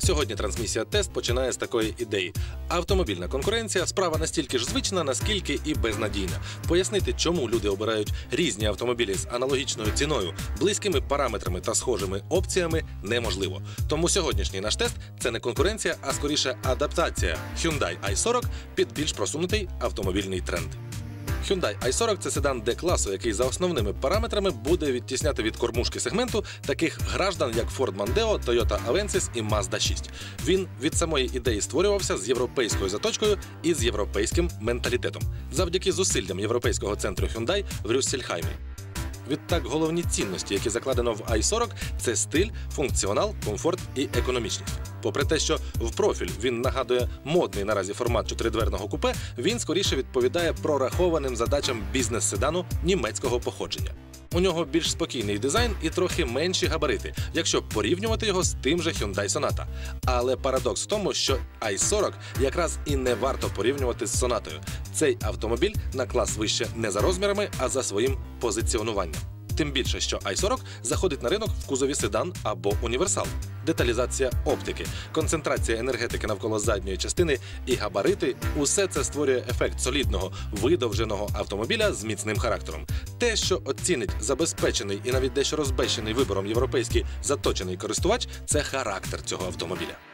сьогодні трансмісія тест починає з такої ідеї. Автомобільна конкуренція справа настільки ж звична, наскільки і безнадійна. Пояснити, чому люди обирають різні автомобілі з аналогічною ціною, близькими параметрами та схожими опціями неможливо. Тому сьогоднішній наш тест це не конкуренція, а скоріше адаптація Hyundai i40 під більш просунутий автомобільний тренд. Hyundai i40 – це седан D-класу, який за основними параметрами буде відтісняти від кормушки сегменту таких граждан, як Ford Mondeo, Toyota Avensis і Mazda 6. Він від самої ідеї створювався з європейською заточкою і з європейським менталітетом, завдяки зусиллям європейського центру Hyundai в Рюссельхаймі. Відтак, головні цінності, які закладено в i40, це стиль, функціонал, комфорт і економічність. Попри те, що в профіль він нагадує модний наразі формат чотиридверного купе, він скоріше відповідає прорахованим задачам бізнес-седану німецького походження. У нього більш спокійний дизайн і трохи менші габарити, якщо порівнювати його з тим же Hyundai Sonata. Але парадокс в тому, що i40 якраз і не варто порівнювати з Сонатою. Цей автомобіль на клас вище не за розмірами, а за своїм позиціонуванням. Тим більше, що i40 заходить на ринок в кузові седан або універсал. Деталізація оптики, концентрація енергетики навколо задньої частини і габарити усе це створює ефект солідного видовженого автомобіля з міцним характером. Те, що оцінить забезпечений і навіть дещо розбещений вибором європейський заточений користувач, це характер цього автомобіля.